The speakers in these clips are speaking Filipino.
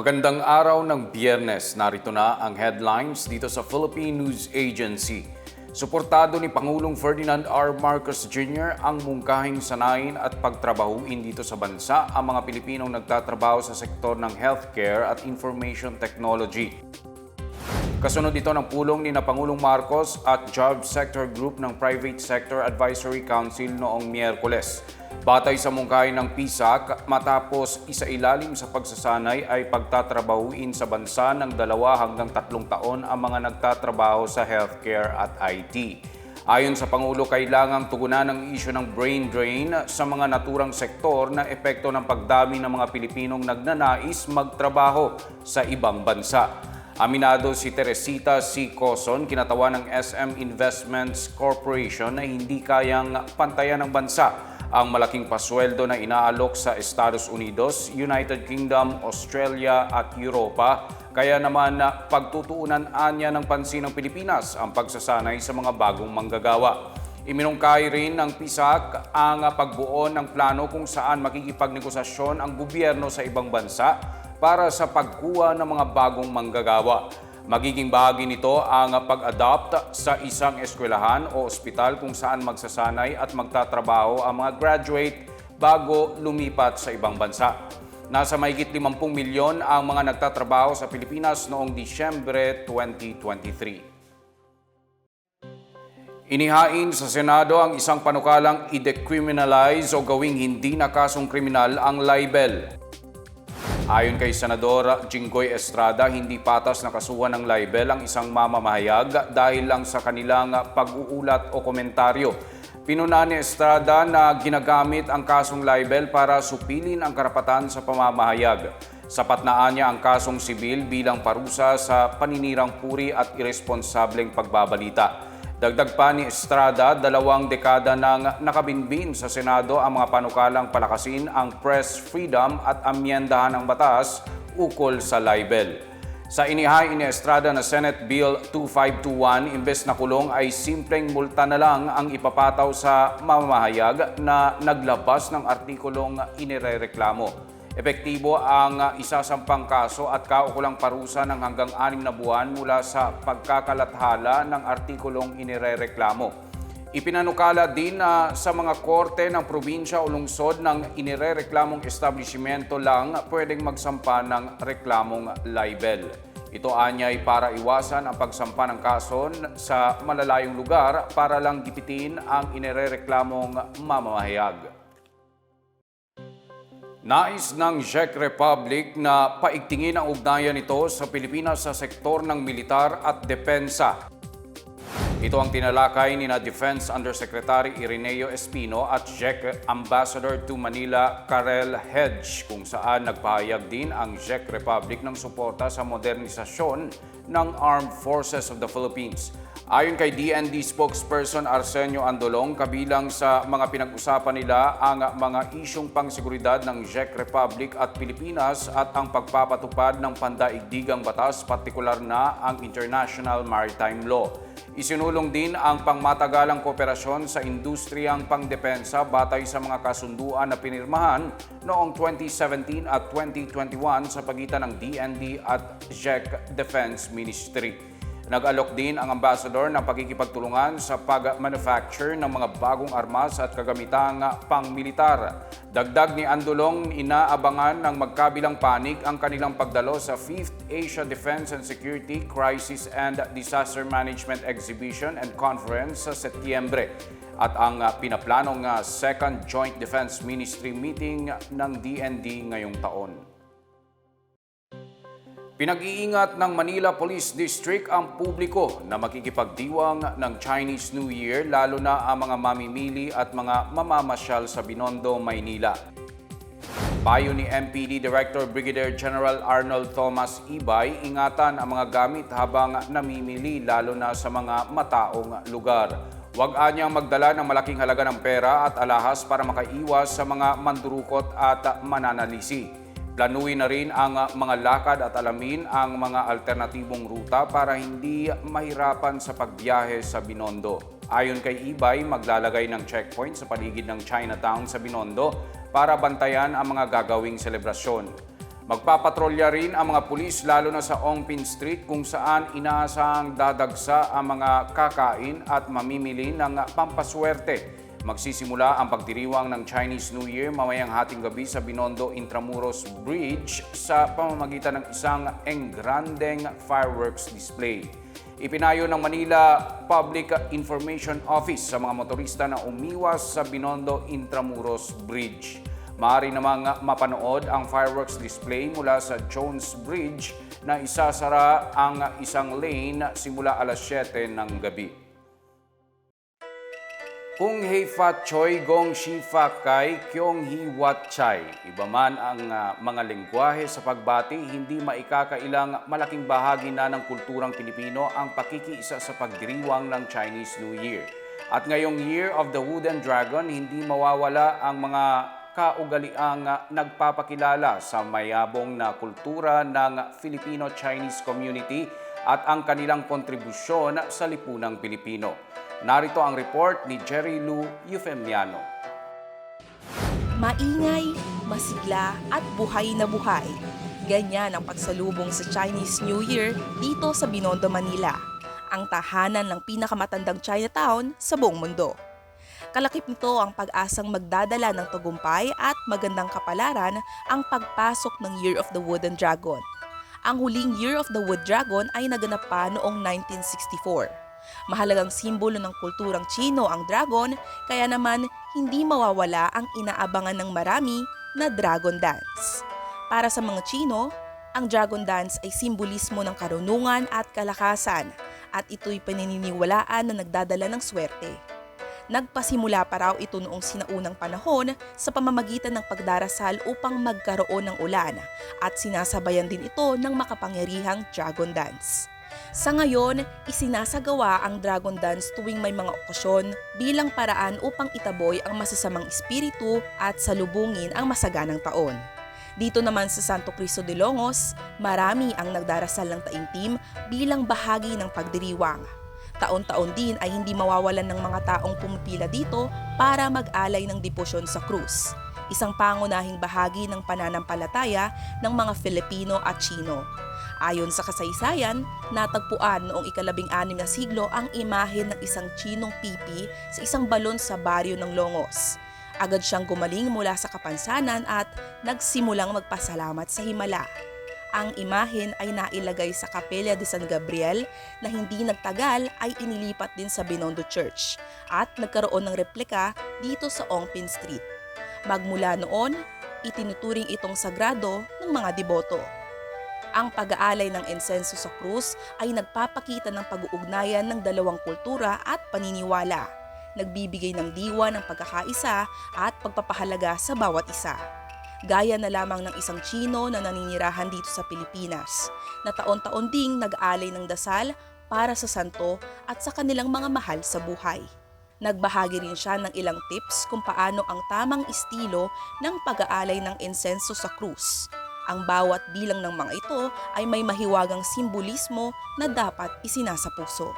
Magandang araw ng biyernes. Narito na ang headlines dito sa Philippine News Agency. Suportado ni Pangulong Ferdinand R. Marcos Jr. ang mungkahing sanayin at pagtrabahuin dito sa bansa ang mga Pilipinong nagtatrabaho sa sektor ng healthcare at information technology. Kasunod ito ng pulong ni na Pangulong Marcos at Job Sector Group ng Private Sector Advisory Council noong Miyerkules. Batay sa mungkahin ng PISAC, matapos isa-ilalim sa pagsasanay ay pagtatrabahuin sa bansa ng dalawa hanggang tatlong taon ang mga nagtatrabaho sa healthcare at IT. Ayon sa Pangulo, kailangang tugunan ang isyu ng brain drain sa mga naturang sektor na epekto ng pagdami ng mga Pilipinong nagnanais magtrabaho sa ibang bansa. Aminado si Teresita C. Coson, kinatawa ng SM Investments Corporation na hindi kayang pantayan ng bansa ang malaking pasweldo na inaalok sa Estados Unidos, United Kingdom, Australia at Europa. Kaya naman na pagtutuunan anya ng pansin ng Pilipinas ang pagsasanay sa mga bagong manggagawa. Iminungkay rin ng PISAC ang pagbuo ng plano kung saan makikipagnegosasyon ang gobyerno sa ibang bansa para sa pagkuha ng mga bagong manggagawa. Magiging bahagi nito ang pag-adopt sa isang eskwelahan o ospital kung saan magsasanay at magtatrabaho ang mga graduate bago lumipat sa ibang bansa. Nasa mahigit 50 milyon ang mga nagtatrabaho sa Pilipinas noong Disyembre 2023. Inihain sa Senado ang isang panukalang i-decriminalize o gawing hindi na kasong kriminal ang libel. Ayon kay Senador Jinggoy Estrada, hindi patas na kasuhan ng libel ang isang mamamahayag dahil lang sa kanilang pag-uulat o komentaryo. Pinuna ni Estrada na ginagamit ang kasong libel para supilin ang karapatan sa pamamahayag. Sapat na anya ang kasong sibil bilang parusa sa paninirang puri at irresponsableng pagbabalita. Dagdag pa ni Estrada, dalawang dekada nang nakabinbin sa Senado ang mga panukalang palakasin ang press freedom at amyendahan ng batas ukol sa libel. Sa inihay ni Estrada na Senate Bill 2521, imbes na kulong ay simpleng multa na lang ang ipapataw sa mamamahayag na naglabas ng artikulong inirereklamo. Epektibo ang isasampang kaso at kaukulang parusa ng hanggang anim na buwan mula sa pagkakalathala ng artikulong inirereklamo. Ipinanukala din na sa mga korte ng probinsya o lungsod ng inirereklamong establishmento lang pwedeng magsampa ng reklamong libel. Ito anyay para iwasan ang pagsampa ng kaso sa malalayong lugar para lang gipitin ang inirereklamong mamamahayag. Nais ng Czech Republic na paigtingin ang ugnayan nito sa Pilipinas sa sektor ng militar at depensa. Ito ang tinalakay ni na Defense Undersecretary Ireneo Espino at Czech Ambassador to Manila Karel Hedge kung saan nagpahayag din ang Czech Republic ng suporta sa modernisasyon ng Armed Forces of the Philippines. Ayon kay DND spokesperson Arsenio Andolong, kabilang sa mga pinag-usapan nila ang mga isyong pangseguridad ng Czech Republic at Pilipinas at ang pagpapatupad ng pandaigdigang batas, partikular na ang International Maritime Law. Isinulong din ang pangmatagalang kooperasyon sa industriyang pangdepensa batay sa mga kasunduan na pinirmahan noong 2017 at 2021 sa pagitan ng DND at Czech Defense Ministry. Nag-alok din ang ambassador ng pagkikipagtulungan sa pag-manufacture ng mga bagong armas at kagamitang pang-militar. Dagdag ni Andulong, inaabangan ng magkabilang panig ang kanilang pagdalo sa 5th Asia Defense and Security Crisis and Disaster Management Exhibition and Conference sa Setyembre at ang pinaplanong Second Joint Defense Ministry meeting ng DND ngayong taon. Pinag-iingat ng Manila Police District ang publiko na makikipagdiwang ng Chinese New Year lalo na ang mga mamimili at mga mamamasyal sa Binondo, Maynila. Payo ni MPD Director Brigadier General Arnold Thomas Ibay, ingatan ang mga gamit habang namimili lalo na sa mga mataong lugar. Huwag anyang magdala ng malaking halaga ng pera at alahas para makaiwas sa mga mandurukot at mananalisi. Planuin na rin ang mga lakad at alamin ang mga alternatibong ruta para hindi mahirapan sa pagbiyahe sa Binondo. Ayon kay Ibay, maglalagay ng checkpoint sa paligid ng Chinatown sa Binondo para bantayan ang mga gagawing selebrasyon. Magpapatrolya rin ang mga pulis lalo na sa Ongpin Street kung saan inaasahang dadagsa ang mga kakain at mamimili ng pampaswerte. Magsisimula ang pagdiriwang ng Chinese New Year mamayang hating gabi sa Binondo Intramuros Bridge sa pamamagitan ng isang engrandeng fireworks display. Ipinayo ng Manila Public Information Office sa mga motorista na umiwas sa Binondo Intramuros Bridge. Maaari namang mapanood ang fireworks display mula sa Jones Bridge na isasara ang isang lane simula alas 7 ng gabi. Kung hei fat choi gong shi fa kai kyong hi wat chai. Iba man ang ah, mga lengguwahe sa pagbati, hindi maikakailang malaking bahagi na ng kulturang Pilipino ang pakikiisa sa pagdiriwang ng Chinese New Year. At ngayong Year of the Wooden Dragon, hindi mawawala ang mga kaugaliang ah, nagpapakilala sa mayabong na kultura ng Filipino-Chinese community at ang kanilang kontribusyon sa lipunang Pilipino. Narito ang report ni Jerry Lou Eufemiano. Maingay, masigla at buhay na buhay. Ganyan ang pagsalubong sa Chinese New Year dito sa Binondo, Manila, ang tahanan ng pinakamatandang Chinatown sa buong mundo. Kalakip nito ang pag-asang magdadala ng tagumpay at magandang kapalaran ang pagpasok ng Year of the Wooden Dragon. Ang huling Year of the Wood Dragon ay naganap pa noong 1964. Mahalagang simbolo ng kulturang Chino ang dragon, kaya naman hindi mawawala ang inaabangan ng marami na Dragon Dance. Para sa mga Chino, ang Dragon Dance ay simbolismo ng karunungan at kalakasan at ito'y paniniwalaan na nagdadala ng swerte. Nagpasimula pa raw ito noong sinaunang panahon sa pamamagitan ng pagdarasal upang magkaroon ng ulan at sinasabayan din ito ng makapangyarihang Dragon Dance. Sa ngayon, isinasagawa ang Dragon Dance tuwing may mga okasyon bilang paraan upang itaboy ang masasamang espiritu at salubungin ang masaganang taon. Dito naman sa Santo Cristo de Longos, marami ang nagdarasal ng taimtim bilang bahagi ng pagdiriwang. Taon-taon din ay hindi mawawalan ng mga taong pumipila dito para mag-alay ng debosyon sa krus, isang pangunahing bahagi ng pananampalataya ng mga Filipino at Chino. Ayon sa kasaysayan, natagpuan noong ikalabing anim na siglo ang imahe ng isang Chinong pipi sa isang balon sa baryo ng Longos. Agad siyang gumaling mula sa kapansanan at nagsimulang magpasalamat sa Himala. Ang imahen ay nailagay sa Capella de San Gabriel na hindi nagtagal ay inilipat din sa Binondo Church at nagkaroon ng replika dito sa Ongpin Street. Magmula noon, itinuturing itong sagrado ng mga deboto. Ang pag-aalay ng insenso sa krus ay nagpapakita ng pag-uugnayan ng dalawang kultura at paniniwala. Nagbibigay ng diwa ng pagkakaisa at pagpapahalaga sa bawat isa. Gaya na lamang ng isang Chino na naninirahan dito sa Pilipinas, na taon-taon ding nag-alay ng dasal para sa santo at sa kanilang mga mahal sa buhay. Nagbahagi rin siya ng ilang tips kung paano ang tamang estilo ng pag-aalay ng insenso sa krus. Ang bawat bilang ng mga ito ay may mahiwagang simbolismo na dapat isinasa puso.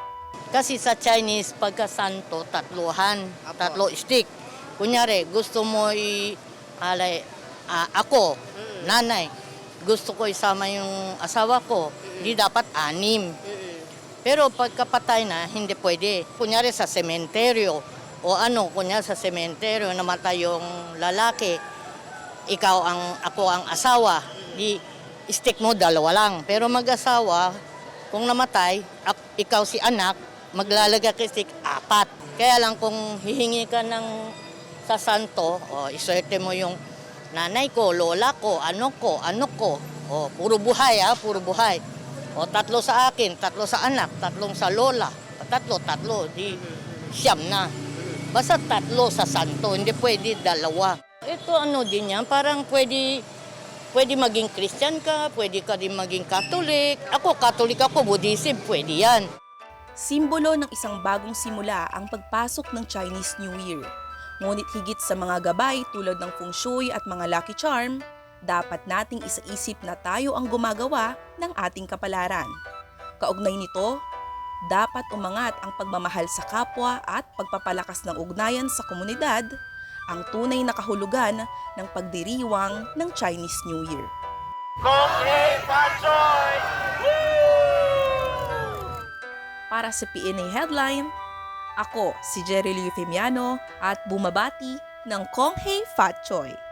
Kasi sa Chinese, pagkasanto, tatluhan, tatlo stick. Kunyari, gusto mo i alay, ah, ako, nanay, gusto ko isama yung asawa ko, di dapat anim. Pero pagkapatay na, hindi pwede. Kunyari sa sementeryo, o ano, kunyari sa sementeryo, namatay yung lalaki, ikaw ang, ako ang asawa, di stick mo dalawa lang. Pero mag-asawa, kung namatay, ikaw si anak, maglalagay ka stick apat. Kaya lang kung hihingi ka ng sa santo, o iswerte mo yung nanay ko, lola ko, ano ko, ano ko. O, puro buhay ha, puro buhay. O, tatlo sa akin, tatlo sa anak, tatlong sa lola. Tatlo, tatlo, di siyam na. Basta tatlo sa santo, hindi pwede dalawa. Ito ano din yan, parang pwede Pwede maging Christian ka, pwede ka din maging Catholic. Ako, Catholic ako, Buddhism, pwede yan. Simbolo ng isang bagong simula ang pagpasok ng Chinese New Year. Ngunit higit sa mga gabay tulad ng feng shui at mga lucky charm, dapat nating isaisip na tayo ang gumagawa ng ating kapalaran. Kaugnay nito, dapat umangat ang pagmamahal sa kapwa at pagpapalakas ng ugnayan sa komunidad, ang tunay na kahulugan ng pagdiriwang ng Chinese New Year. Para sa PNA Headline, ako si Jerry Liu Femiano at bumabati ng Konghei Fat Choi.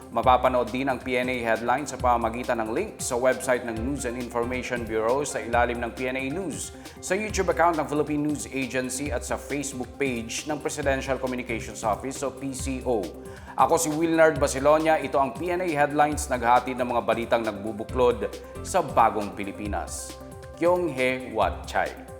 Mapapanood din ang PNA Headlines sa pamamagitan ng link sa website ng News and Information Bureau sa ilalim ng PNA News, sa YouTube account ng Philippine News Agency at sa Facebook page ng Presidential Communications Office o PCO. Ako si Wilnard Basilonia, ito ang PNA Headlines naghatid ng mga balitang nagbubuklod sa bagong Pilipinas. Kyong He Wat Chai.